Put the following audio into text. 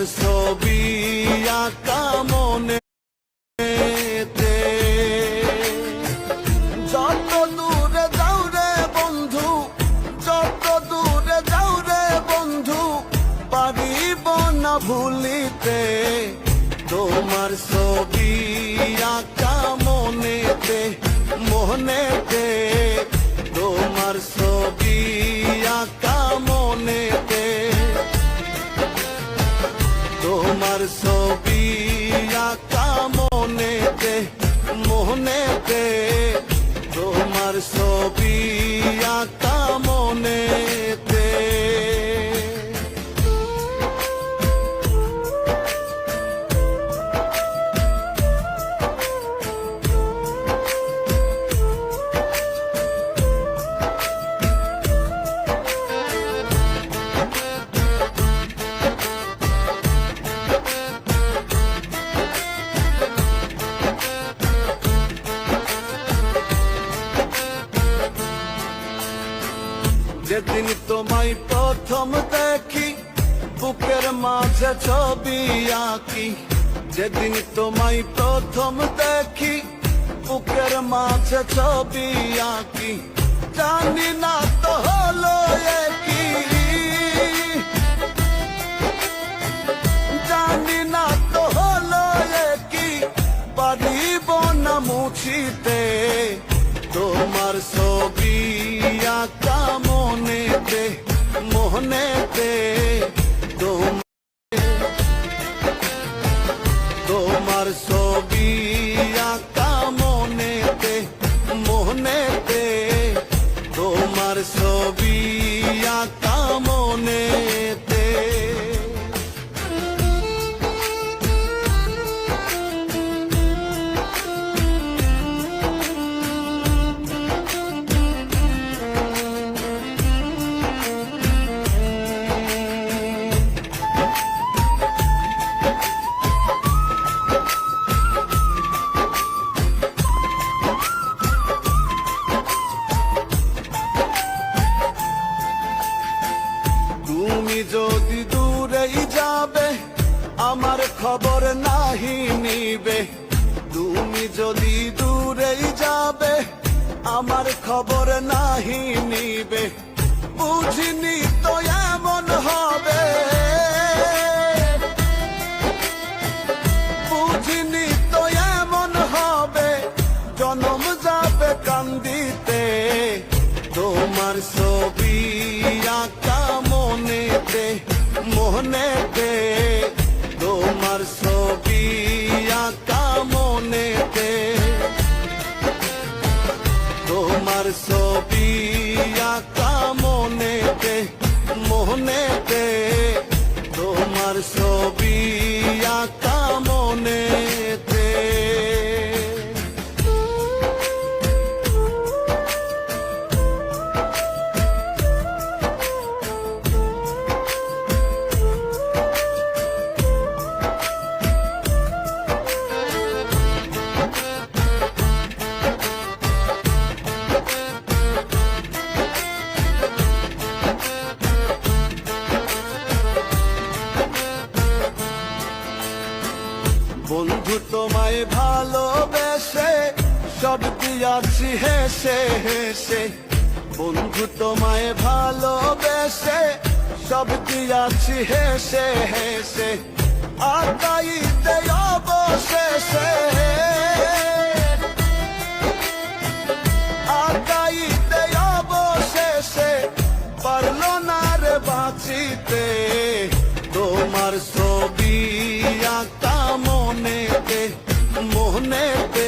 তোমার ছবি আঁকা মনে বন্ধু, যত দূরে যাও বন্ধু, পারিব না ভুলিতে। তোমার ছবি আঁকা মনেতে মনেতে তোমার ছবি তোমার ছবি আঁকা মনেতে মনেতে তোমার ছবি আঁকা মনেতে যেদিন তোমায় প্রথম দেখি, বুকের মাঝে ছবি আঁকি। যেদিন তোমায় প্রথম দেখি, বুকের মাঝে ছবি আঁকি। জানি না তো হলো কি জানি না তো হলো কি পারিব না মুছিতে, তোমার মনেতে তোম- তোমার ছবি আঁকা মনেতে মনেতে তোমার ছবি খবর নাহি নিবে। তুমি যদি দূরেই যাবে, আমার খবর নাহি নিবে। বুঝিনি তো এমন হবে। বুঝিনি তো এমন হবে, জনম যাবে কান্দিতে। তোমার ছবি আঁকা মনেতে মনেতে তোমার ছবি ভালোবেসে সব দিয়াছি হেসে হেসে। বন্ধু তোমায় ভালোবেসে সব দিয়াছি হেসে হেসে। আর তাই অবশেষে আগাইতে মনেতে